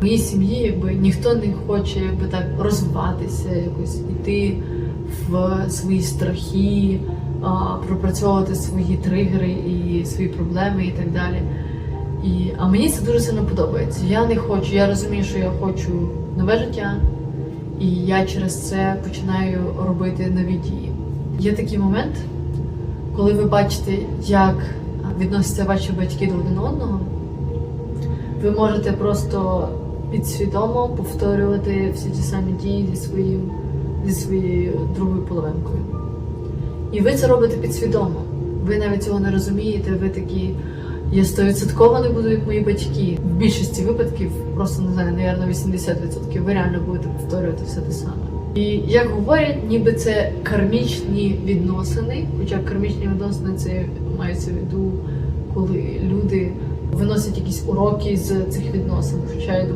В моїй сім'ї якби ніхто не хоче якби так розвиватися, якось іти в свої страхи, а, пропрацьовувати свої тригери і свої проблеми і так далі. І, а мені це дуже сильно подобається. Я не хочу, я розумію, що я хочу нове життя, і я через це починаю робити нові дії. Є такий момент, коли ви бачите, як відносяться ваші батьки до один одного, ви можете просто підсвідомо повторювати всі ті самі дії зі своїм зі своєю другою половинкою. І ви це робите підсвідомо. Ви навіть цього не розумієте, ви такі. Я стовідсотково не буду як мої батьки. В більшості випадків, просто не знаю, навірно, 80% ви реально будете повторювати все те саме. І як говорять, ніби це кармічні відносини, хоча кармічні відносини це мається в виду, коли люди виносять якісь уроки з цих відносин. Хоча я думаю,